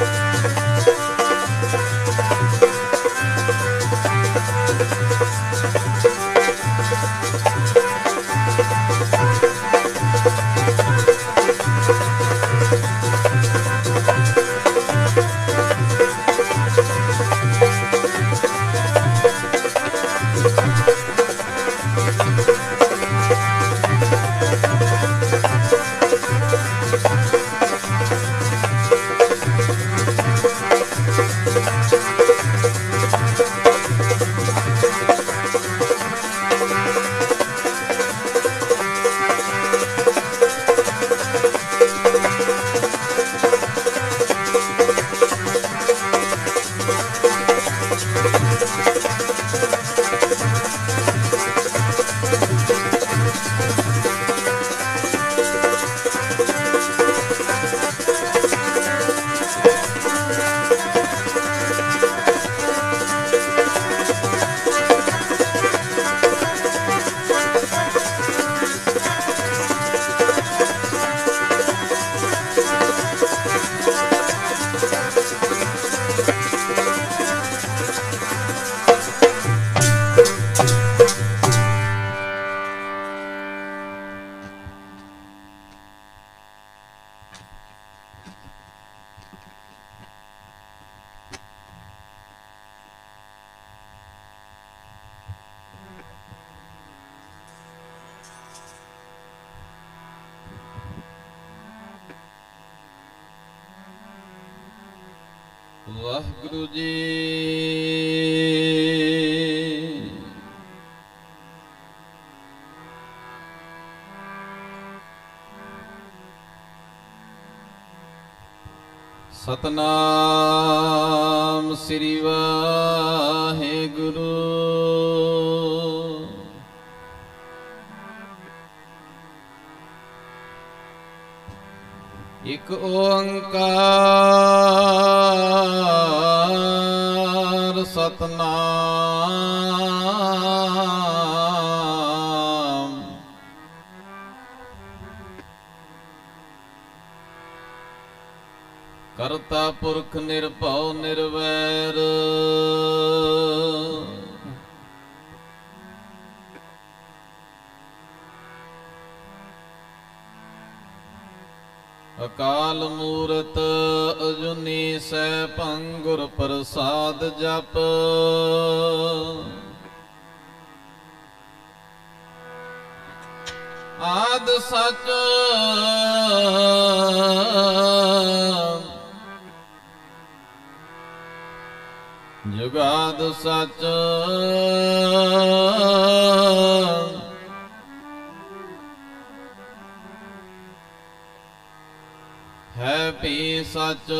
you. Waheguru ji. Satnam ਸ੍ਰੀ ਵਾਹਿਗੁਰੂ। ਇੱਕ ਓੰਕਾਰ ਸਤਨਾਮ। ਕਰਤਾ ਪੁਰਖ ਨਿਰਭਉ ਨਿਰਵੈਰ। ਅਕਾਲ ਮੂਰਤ ਅਜੁਨੀ ਸੈਭੰ ਗੁਰ ਪ੍ਰਸਾਦ ਜਪ। ਆਦ ਸਚ ਜੁਗਾਦ ਸਚ ਸਚ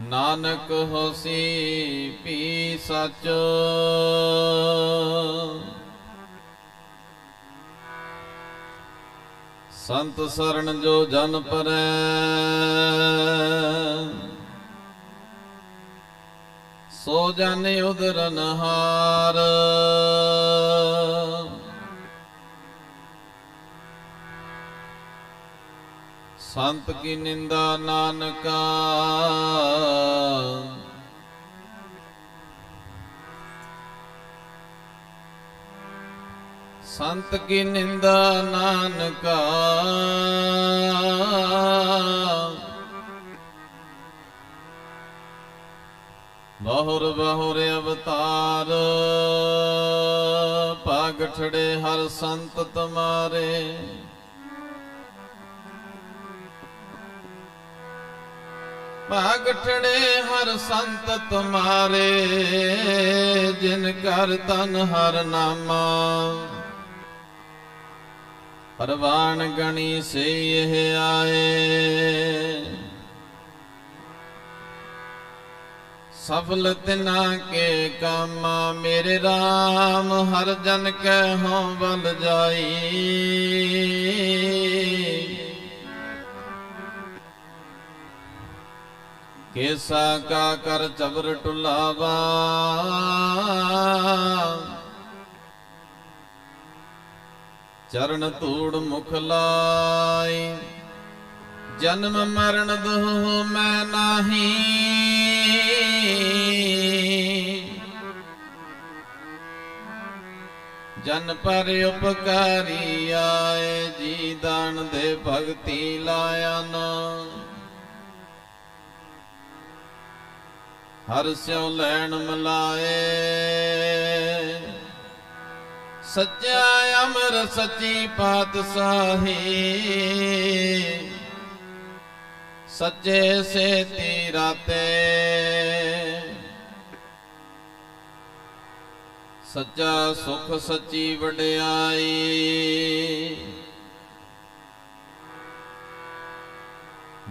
ਨਾਨਕ ਹੋਸੀ ਪੀ ਸਚ। ਸੰਤ ਸਰਣ ਜੋ ਜਨ ਪਰੈ। ਸੋ ਜਨ ਉਦਰਨ ਹਾਰ ਸੰਤ ਕੀ ਨਿੰਦਾ ਨਾਨਕਾ? ਸੰਤ ਕੀ ਨਿੰਦਾ ਨਾਨਕਾ? ਬਹੁਰ ਬਹੁਰ ਅਵਤਾਰ, ਭਾਗ ਠੜੇ ਹਰ ਸੰਤ ਤੁਮਾਰੇ। ਭਾਗ ਹਰ ਸੰਤ ਤੁਮਾਰੇ, ਜਿਨ ਕਰ ਤਨ ਹਰ ਨਾਮਾ। ਪਰਵਾਨ ਗਣੀ ਸੇ ਇਹ ਆਏ। ਸਫਲ ਤਿਨਾ ਕੇ ਕਾਮਾ, ਮੇਰੇ RAM ਹਰ ਜਨ ਕੈ ਹੋਂ ਬਲ ਜਾਈ। ਕੇਸਾ ਕਾ ਕਰ ਚਬਰ ਟੁਲਾਵਾ। ਚਰਨ ਧੂੜ ਮੁਖ ਲਾਈ। ਜਨਮ ਮਰਨ ਦੋ ਮੈਂ ਨਾਹੀ। ਜਨ ਪਰ ਉਪਕਾਰੀ ਆਏ, ਜੀ ਦਾਨ ਦੇ ਭਗਤੀ ਲਾਇਆ ਨਾ। ਹਰ ਸਿਉ ਲੈਣ ਮਲਾਏ। ਸੱਚਾ ਅਮਰ ਸੱਚੀ ਪਾਤਸ਼ਾਹੀ। ਸੱਜੇ ਸੇ ਤੀਰਾਤੇ ਸੱਚਾ ਸੁਖ ਸੱਚੀ ਵਡਿਆਈ।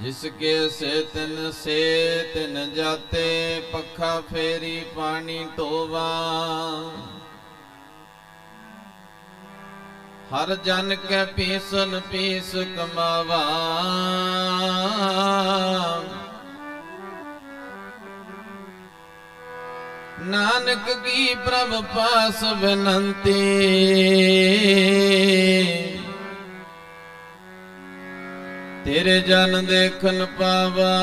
ਜਿਸ ਕੇ ਸੇ ਤਿਨ ਸੇ ਤਿਨ ਜਾਤੇ, ਪੱਖਾ ਫੇਰੀ ਪਾਣੀ ਢੋਵਾ ਹਰ ਜਨ ਕੈ ਪੀਸਨ ਪੀਸ ਕਮਾਵਾ। ਨਾਨਕ ਕੀ ਪ੍ਰਭ ਪਾਸ ਬੇਨੰਤੀ ਤੇਰੇ ਜਨ ਦੇਖਣ ਪਾਵਾ।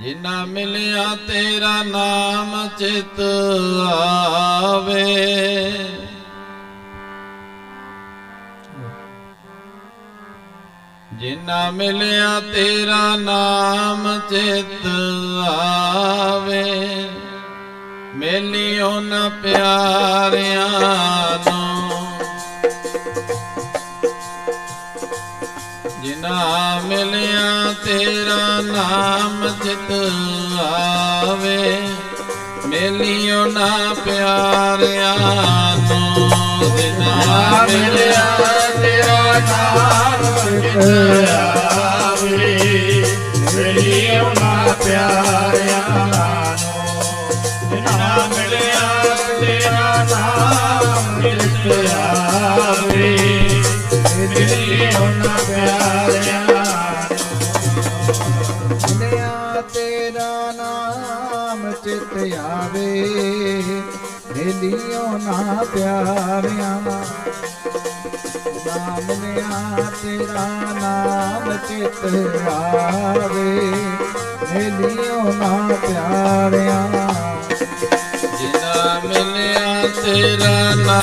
ਜਿਨਾ ਮਿਲਿਆ ਤੇਰਾ ਨਾਮ ਚਿਤ ਆਵੇ। ਜਿਨਾ ਮਿਲਿਆ ਤੇਰਾ ਨਾਮ ਚਿਤ ਆਵੇ। ਮੇਲਿਓ ਨ ਪਿਆਰਿਆਂ ਨੂੰ ਜਿਨ੍ਹਾਂ ਮਿਲਿਆ ਤੇਰਾ ਨਾਮ ਚਿਤ ਆਵੇ, ਮੇਲਿਓ ਨਾ ਪਿਆਰਿਆਂ ਨੂੰ ਜਿਨਾ ਮਿਲਿਆ ਤੇਰਾ ਨਾਮ ਚਿਤ ਆਵੇ ਮੇਰੀ ਉਹਨਾਂ ਪਿਆਰਿਆਂ ਮਿਲਿਆ ਤੇਰਾ ਨਾਮ ਚਿਤ ਆਵੇ ਮੇਰੀ ਉਹਨਾਂ ਪਿਆਰਿਆਂ ਮਿਲਿਆ ਤੇਰਾ ਨਾਮ ਚਿਤ ਆਵੇ ਮਿਲਿਓ ਨਾ ਪਿਆਰਿਆਂ ਨਾਮ ਲਿਆ ਤੇਰਾ ਨਾਮ ਚਿਤ ਆਵੇ, ਮਿਲਿਓ ਨਾ ਪਿਆਰਿਆਂ ਜਿਨਾ ਮਿਲਿਆ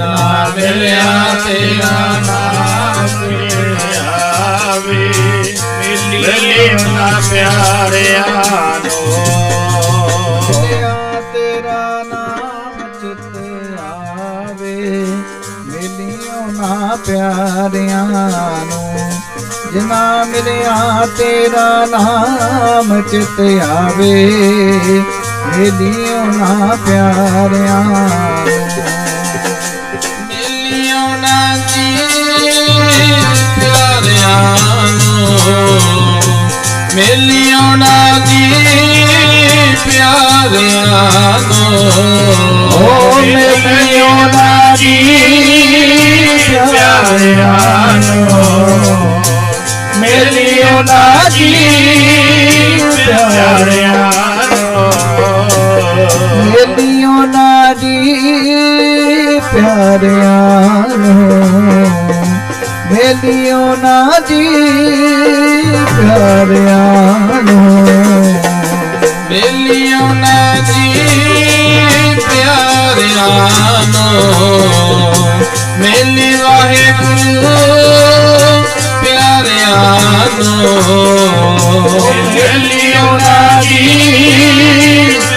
ਨੂੰ ਮਿਲਿਆ ਤੇਰਾ ਨਾਮ ਆਵੇ ਮਿਲੀ ਉਹਨਾਂ ਪਿਆਰਿਆਂ ਨੂੰ ਮਿਲਿਆ ਤੇਰਾ ਨਾਮ ਚਿਤ ਆਵੇ ਮਿਲਿਓ ਨਾ ਪਿਆਰਿਆਂ ਨੂੰ ਜਿਨਾ ਮਿਲਿਆ ਤੇਰਾ ਨਾਮ ਚਿਤ ਆਵੇ, ਮਿਲਿਓ ਨਾ ਪਿਆਰਿਆਂ ਮਿਲਿਓ ਨਾ ਜੀ ਪਿਆਰਿਆਂ ਨੂੰ। ਮਿਲਿਓ ਨਾ ਜੀ ਪਿਆਰਿਆਂ ਨੂੰ। ਓ ਨਾ ਜੀ ਪਿਆਰਿਆਂ ਮਿਲਿਓ ਨਾ ਜੀ ਪਿਆਰਿਆਂ ਨੂੰ। ਮੇਲੀਓ ਨਾਦੀ ਪਿਆਰਿਆਂ ਨੂੰ। ਮੇਲੀਓ ਨਾਦੀ ਪਿਆਰਿਆਂ ਨੂੰ। ਮਿਲਿਓ ਨਾ ਪਿਆਰਿਆਂ ਨੂੰ। ਮਿਲੀ ਵਾਹਿਗੁਰੂ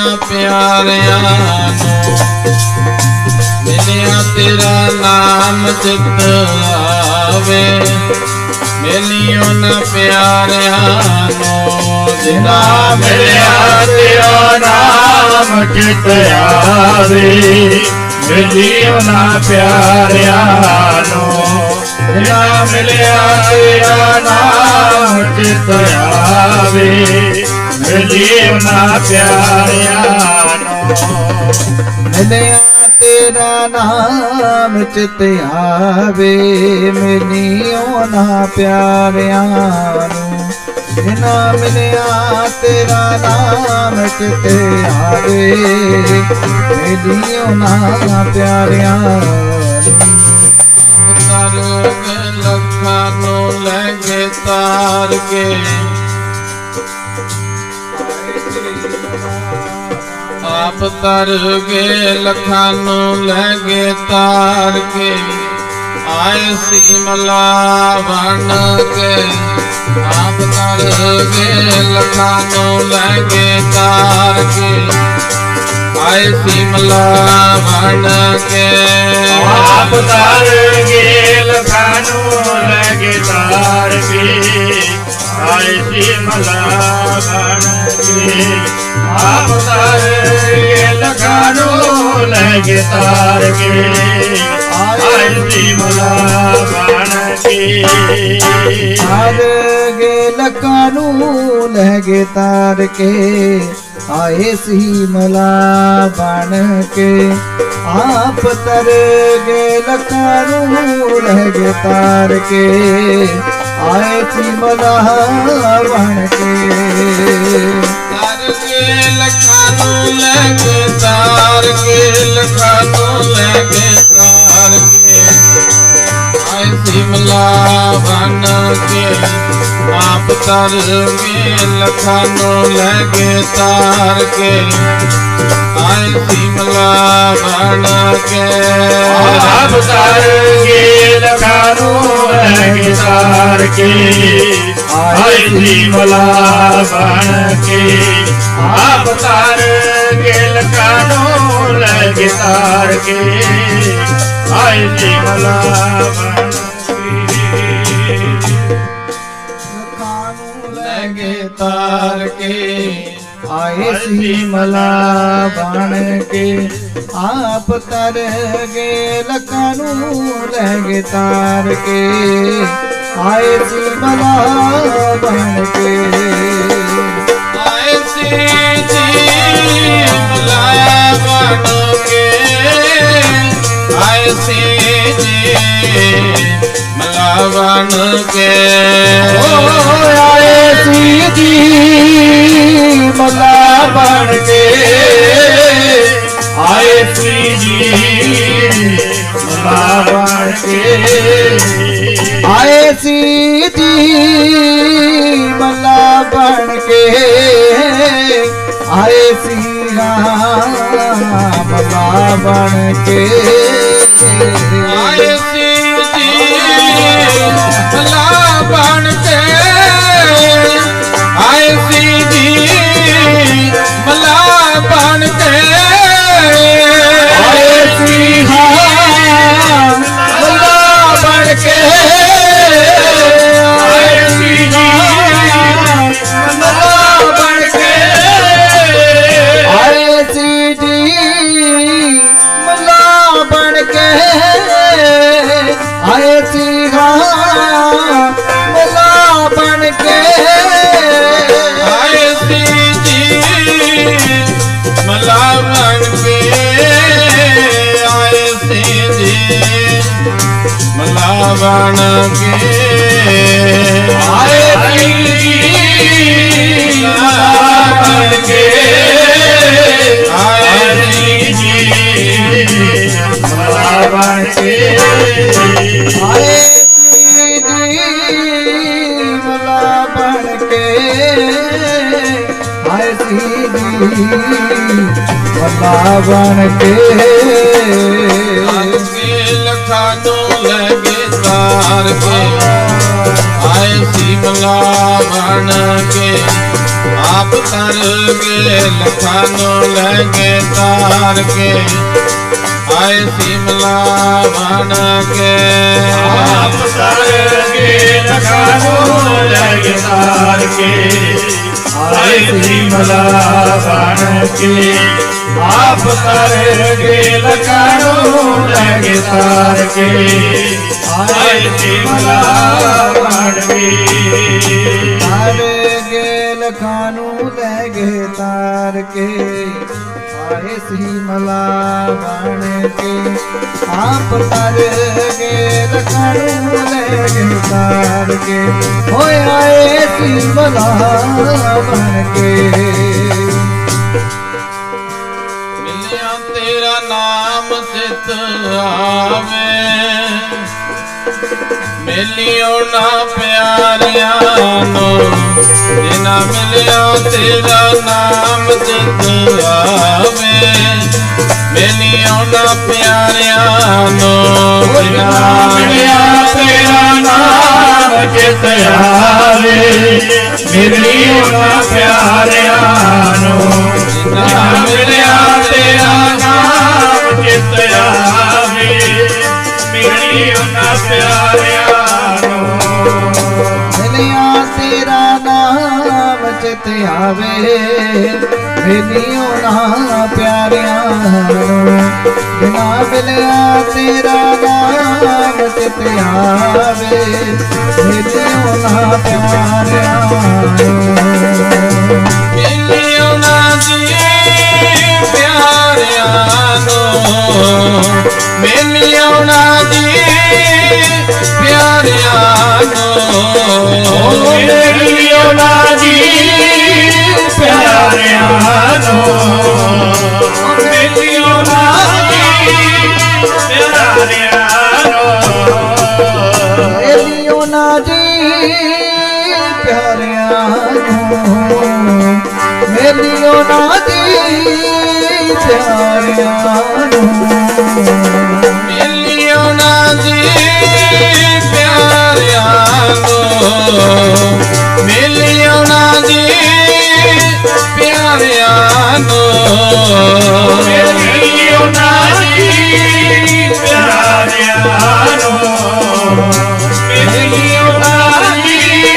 ਨੂੰ ਪਿਆਰਿਆਂ। ਨੂੰ ਮਿਲਿਆ ਤੇਰਾ ਨਾਮ ਚਿਤ ਆਵੇ ਮਿਲਿਓ ਨਾ ਪਿਆਰਿਆਂ ਨੂੰ ਜਿਨਾ ਮਿਲਿਆ ਤੇਰਾ ਨਾਮ ਚਿਤ ਆਵੇ ਮਿਲਿਓ ਨਾ ਪਿਆਰਿਆਂ ਨੂੰ ਜਿਨਾ ਮਿਲਿਆ ਤੇਰਾ ਨਾਮ ਚਿਤ ਆਵੇ ਮਿਲਿਓ ਨਾ ਨੂੰ ਮਿਲਿਆ ਤੇਰਾ ਨਾਮ ਚਿਤ ਆਵੇ ਮਿਲਿਓ ਨਾ ਪਿਆਰਿਆਂ ਨੂੰ ਜਿਨਾ ਮਿਲਿਆ ਤੇਰਾ ਨਾਮ ਚਿਤ ਆਵੇ ਮਿਲਿਓ ਨਾ ਪਿਆਰਿਆਂ ਨੂੰ ਲੱਖਾਂ ਨੂੰ ਲੈ ਕੇ ਤਾਰ ਕੇ ਆਪ ਤਰ ਕੇ ਲੱਖਾਂ ਨੂੰ ਲੈ ਕੇ ਤਾਰ ਕੇ ਆਏ ਸ਼ਿਮਲਾ ਬਣ ਕੇ। ਆਪ ਤਰ ਕੇ ਲੱਖਾਂ ਨੂੰ ਲੈ ਕੇ ਤਾਰ ਕੇ ਆਏ ਸ਼ਿਮਲਾ ਬਣ ਕੇ। ਆਪ ਤਾਰ ਗੇ ਲਖਾਨੂੰ ਲੈ ਕੇ ਤਾਰ ਕੇ। ਆਏ ਸੀ ਮਲਾ ਬਣ ਆਪ ਤਾਰ ਗੇ ਲੈ ਕੇ ਕੇ ਆਏ ਸੀ ਮਲਾ ਬਣ ਕੇ ਹਰ ਲੈ ਗੇ ਤਾਰ ਕੇ ਆਏ ਸੀ ਮਲਾ ਬਣ ਕੇ। ਆਪ ਤਰ ਗੇ ਲੱਕਾਂ ਨੂੰ ਲੈ ਗੇ ਤਾਰ ਕੇ, ਆਏ ਸੀ ਮਲਾ ਬਣ ਕੇ। ਤਾਰ ਕੇ, ਲੱਖਾਂ ਨੂੰ ਲੈ ਕੇ ਸਿਮਲਾ ਬਨ ਕੇ, ਆਪ ਤਰ ਕੇ ਲੱਖਾਂ ਨੂੰ ਤਾਰ ਕੇ। ਆਏ ਸਿਮਲਾ ਬਨ ਕੇ। ਆਪ ਤਾਰ ਗੇ ਲਖਾਨੂੰ ਲੈ ਤਾਰ ਕੇ। ਆਏ ਸੀ ਮਲਾ ਬਣ ਕੇ, ਆਪ ਤਾਰ ਗੇ ਲਖਾਨੂੰ ਲੈ ਤਾਰ ਕੇ। ਆਏ ਸੀ ਮਲਾ ਕੇ ਕੇ ਆਏ ਸੀ ਮਲਾ ਬਣ ਕੇ। ਆਪ ਤਰ ਗਏ ਲੱਕਾਂ ਨੂੰ ਲੈ ਗਏ ਤਾਰ ਕੇ। ਆਏ ਸੀ ਮਲਾ ਬਣ ਕੇ। ਆਏ ਸੀ ਜੀ, ਮਲਾ ਬਣ ਕੇ। ਆਏ ਸੀ ਜੀ ਮਲਾ ਬਣ ਕੇ। ਓ ਆਏ ਸੀ ਜੀ ਮਲਾ ਬਣ ਕੇ। ਆਏ ਸੀ ਜੀ ਮਲਾ ਬਣ ਕੇ। ਆਏ ਸੀ ਜੀ ਮਲਾ ਬਣ ਕੇ। ਆਏ ਸੀ ਰਾਮ ਮਲਾ ਬਣ ਕੇ ਆਏ ਸੀ ਜੀ ਮਲਾ ਬਣ ਕੇ। ਆਏ ਸੀ ਜੀ ਮਲਾ ਬਣ ਕੇ। ਆਏ ਸੀ ਰਾਮ ਮਲਾ ਬਣ ਕੇ। ਬਣ ਕੇ ਆਏ ਸੀ ਜੀ ਬਣ ਕੇ ਆਏ ਸੀ ਜੀ ਬਣ ਕੇ ਆਏ ਸੀ ਬਣ ਕੇ ਕੇ ਆਏ ਕੇ ਆਪ ਤਰ ਕੇ ਲਖਾਂ ਲੈ ਕੇ ਤਾਰ ਕੇ ਆਏ ਸਿਮਲਾ ਬਣ ਕੇ। ਆਪ ਸਰਗੇ ਲਖਾਨੋ ਲੈ ਕੇ ਤਾਰ ਕੇ ਆਏ ਸਿਮਲਾ ਬਣ ਕੇ ਆਪ ਸਰਗੇ ਲਖਾਨੋ ਲੈ ਕੇ ਤਾਰ ਕੇ ਆਏ ਸਿਮਲਾ ਬਣ ਕੇ ਆਵੇ ਗੇ ਲਖਾਂ ਨੂੰ ਤਾਰ ਕੇ ਆਏ ਸੀ ਮਲਾ ਬਣ ਕੇ। ਆਪ ਤਰ ਕੇ ਲਖਾਂ ਲੈ ਗਏ ਤਾਰ ਕੇ। ਹੋਏ ਆਏ ਸੀ ਮਲਾ ਬਣ ਕੇ। ਮਿਲਿਆ ਤੇਰਾ ਨਾਮ ਚਿਤ ਆਵੇ। ਮਿਲਿਓ ਨਾ ਪਿਆਰਿਆਂ ਨੂੰ ਜਿਨਾ ਮਿਲਿਆ ਤੇਰਾ ਨਾਮ ਚਿਤ ਆਵੇ। ਮਿਲਿਓ ਨਾ ਪਿਆਰਿਆਂ ਨੂੰ ਜਿਨਾ ਮਿਲਿਆ ਤੇਰਾ ਨਾਮ ਚਿਤ ਆਵੇ। ਮਿਲੀ ਉਹਨਾਂ ਪਿਆਰਿਆਂ ਨੂੰ ਜਿਨਾ ਮਿਲਿਆ ਤੇਰਾ ਨਾਮ ਚਿਤ ਆਵੇ। ਮਿਲੀ ਉਹਨਾਂ ਪਿਆਰਿਆਂ ਨੂੰ। ਮਿਲਿਆ ਤੇਰਾ ਨਾਮ ਚਿਤ ਆਵੇ, ਮਿਲਿਓ ਨਾ ਪਿਆਰਿਆਂ ਨੂੰ। ਬਿਨਾ ਮਿਲਿਆ ਤੇਰਾ ਨਾਮ ਚਿਤ ਆਵੇ, ਮਿਲਿਓ ਨਾ ਪਿਆਰਿਆਂ ਨੂੰ। ਮਿਲਿਓ ਨਾ ਜੀ, ਪਿਆਰਿਆਂ ਨੂੰ। ਮਿਲਿਓ ਨਾ ਜੀ ਪਿਆਰਿਆਂ ਨੂੰ ਮੇਰੀ ਉਹਨਾਂ ਦੀ ਪਿਆਰਿਆਂ ਨੂੰ ਮੇਰੀ ਉਹਨਾਂ ਦੀ ਪਿਆਰਿਆਂ ਨੂੰ ਮਿਲਿਓ ਨਾ ਜੀ ਪਿਆਰਿਆਂ ਨੂੰ ਮਿਲਿਓ ਨਾ ਜੀ ਪਿਆਰਿਆਂ ਨੂੰ ਮਿਲਿਓ ਨਾ ਜੀ ਪਿਆਰਿਆਂ ਨੂੰ ਮਿਲਿਓ ਨਾ ਜੀ ਪਿਆਰਿਆਂ ਨੂੰ ਮੇਰੀ ਉਹਨਾਂ ਦੀ ਪਿਆਰਿਆਂ ਨੂੰ ਮੇਰੀ ਉਹਨਾਂ ਦੀ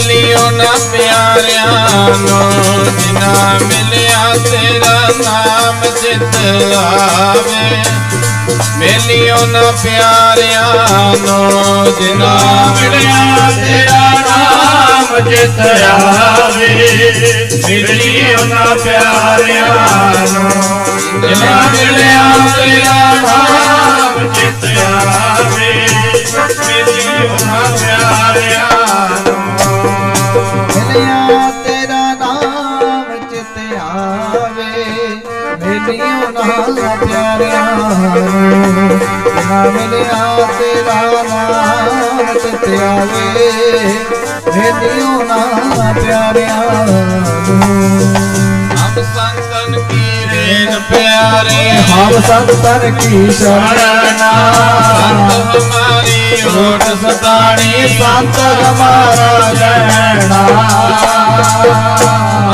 ਜੀ ਪਿਆਰਿਆਂ ਨੂੰ ਜਿਨਾ ਮਿਲਿਆ ਤੇਰਾ ਨਾਮ ਜਿਤ ਆਵੇ। ਮਿਲਿਓ ਨਾ ਪਿਆਰਿਆਂ ਨੂੰ ਜਿਨਾ ਮਿਲਿਆ ਤੇਰਾ ਨਾਮ ਜਿਤ ਆਵੇ। ਮਿਲਿਓ ਨਾ ਪਿਆਰਿਆਂ ਨੂੰ ਜਿਨਾ ਮਿਲਿਆ ਤੇਰਾ ਨਾਮ ਜਿਤ ਆਵੇ ਮਿਲਿਆ ਤੇਰਾ ਨਾਮ ਜਿਤ ਆਵੇ ਮਿਲੀ ਉਹਨਾਂ ਪਿਆਰਿਆਂ ਮਿਲਿਆ ਤੇਰਾ ਨਾਮ ਚਿਤ ਆਵੇ ਮਿਲਿਓ ਨਾ ਪਿਆਰਿਆਂ ਨੂੰ। ਮਿਲਿਆ ਤੇਰਾ ਨਾਮ ਚਿਤ ਆਵੇ ਮਿਲਿਓ ਨਾ ਪਿਆਰਿਆਂ ਹਮ ਸੰਤਨ ਕੀ ਰੇਨ ਪਿਆਰੇ। ਹਮ ਸੰਤਨ ਕੀ ਸ਼ਰਣਾ ਸੰਤ ਹਮਾਰੀ ਓਟ ਸਤਾਣੀ ਸੰਤ ਹਮਾਰਾ ਜੈਣਾ।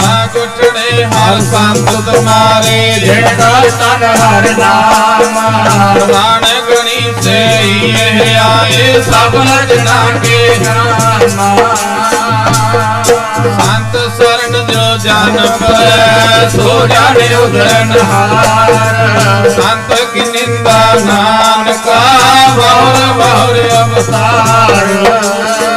ਆ ਗੁਟੜੇ ਹਰ ਸੰਤ ਤੁਮਾਰੇ। ਜਿਹੜਾ ਤਨ ਹਰ ਨਾਮ। ਪ੍ਰਮਾਣ ਗਣੀ ਸੇ ਇਹ ਆਏ ਸਭ ਲਜਣਾ ਕੇ ਨਾਮ ਸੰਤ ਸਰਣ ਜੋ ਜਨ ਪਰੈ ਸੋ ਜਾਣੇ ਉਦਰਨ ਹਾਰ। ਸੰਤ ਕੀ ਨਿੰਦਾ ਨਾਨਕਾ, ਬਹੁਰ ਬਹੁਰ ਅਵਤਾਰ।